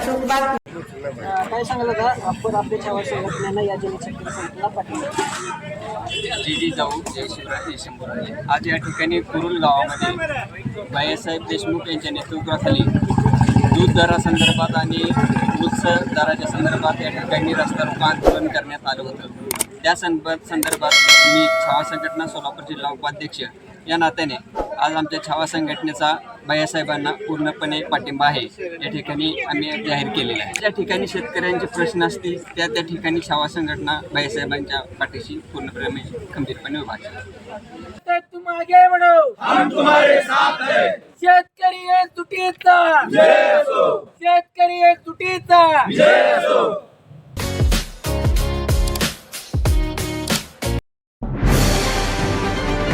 काय सांगाल का? आपण आपल्या छावा संघटनेनं या जी जी जाऊ जय शिवराज जय शंभूराजे आज या ठिकाणी कुरुल गावामध्ये बाळासाहेब देशमुख यांच्या नेतृत्वाखाली दूध दरासंदर्भात आणि ऊस दराच्या संदर्भात या ठिकाणी रस्ता रोको आंदोलन करण्यात आलं होतं. त्या संदर्भात संदर्भात मी छावा संघटना सोलापूर जिल्हा उपाध्यक्ष या नात्याने आज आमच्या छावा संघटनेचा बायासाहेबांना पूर्णपणे पाठिंबा आहे. या ठिकाणी आम्ही जाहीर केलेला आहे. ज्या ठिकाणी शेतकऱ्यांचे प्रश्न असतील त्या त्या ठिकाणी छावा संघटना बायासाहेबांच्या पाठीशी पूर्णपणे खंबीरपणे उभा आहे. तर तुम आगे बढ़ो हम तुम्हारे साथ हैं. शेतकरी शेतकरी